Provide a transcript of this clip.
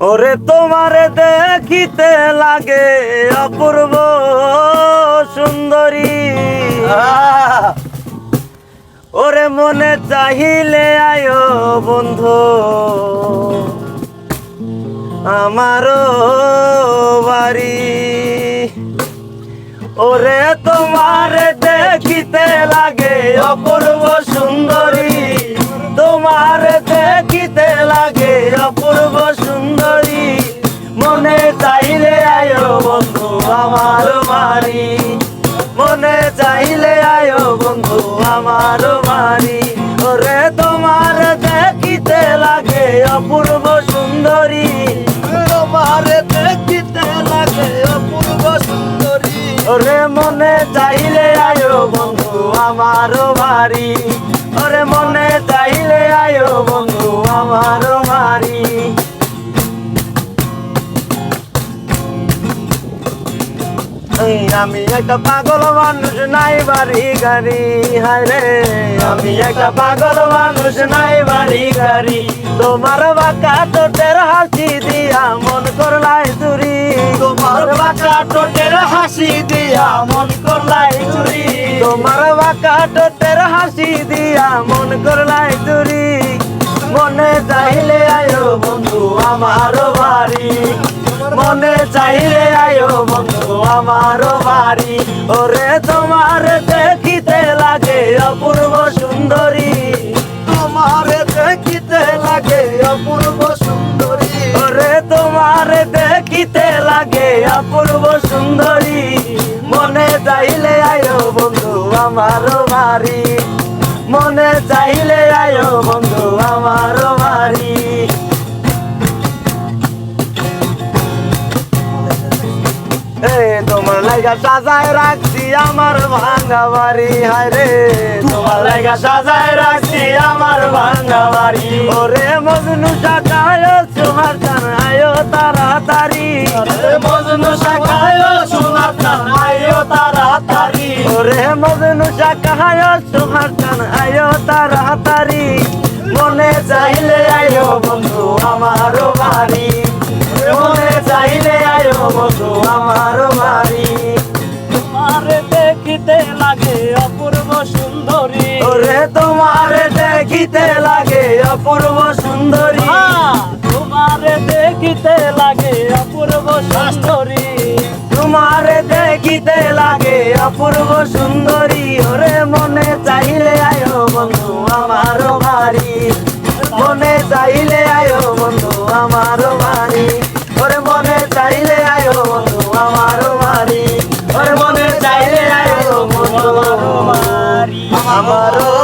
ওরে তোমারে দেখিতে লাগে অপূর্ব সুন্দরী। ওরে মনে চাহিলে আয়ো বন্ধু, আমারও বাড়ি। ওরে তোমারে দেখিতে লাগে চাইলে আয়ো বন্ধু আমার বাড়ি। ওরে তোমার দেখিতে লাগে অপূর্ব সুন্দরী। তোমার দেখিতে লাগে অপূর্ব সুন্দরী। ওরে মনে চাইলে আয়ো বন্ধু আমার বাড়ি। ওরে মনে চাইলে আয়ো বন্ধু আমার বাড়ি। আমি একটা পাগল মানুষ, নাই বাড়ি গাড়ি। হায় রে, আমি একটা পাগল মানুষ, নাই বাড়ি গাড়ি। তোমার বাঁকা টোটের হাসি দিয়া মন করলাই চুরি। তোমার বাঁকা টোটের হাসি দিয়া মন করলাই চুরি। তোমার বাঁকা টোটের হাসি দিয়া মন করলাই চুরি। মনে চাইলে আয়ো বন্ধু আমার বাড়ি মনে চাইলে আয়ো বন্ধু আমার বাড়ি। ওরে, তোমার দেখিতে লাগে অপূর্ব সুন্দরী। তোমার দেখিতে লাগে অপূর্ব সুন্দরী। ওরে, তোমার দেখিতে লাগে অপূর্ব সুন্দরী। মনে চাইলে আয়ো বন্ধু আমার বাড়ি। মনে চাইলে আয়ো তোমার লাগা সাজায় রাখছি আমার ভাঙ্গা বাড়ি হায় রে। তোমার লাগা সাজায় রাখছি আমার ভাঙ্গা বাড়ি। ওরে মজনু শাখায় তোমার জানায় তাড়াতাড়ি। মজনু শাখায় তোমার জানায় তাড়াতাড়ি। ওরে মজনু শাখায় তোমার জানায় তাড়াতাড়ি। মনে চাইলে আয়ো বন্ধু আমার বাড়ি। মনে চাইলে আয়ো বন্ধু আমার তোমার দেখিতে লাগে অপূর্ব সুন্দরী। তোমার দেখিতে লাগে অপূর্ব সুন্দরী। তোমার দেখিতে লাগে অপূর্ব সুন্দরী। ওরে মনে চাইলে আয়ো বন্ধু আমার বাড়ি। মনে চাইলে আয়ো বন্ধু আমার বাড়ি। ওরে মনে চাইলে আয়ো বন্ধু আমার বাড়ি। ওরে মনে চাইলে আয়ো বন্ধু আমার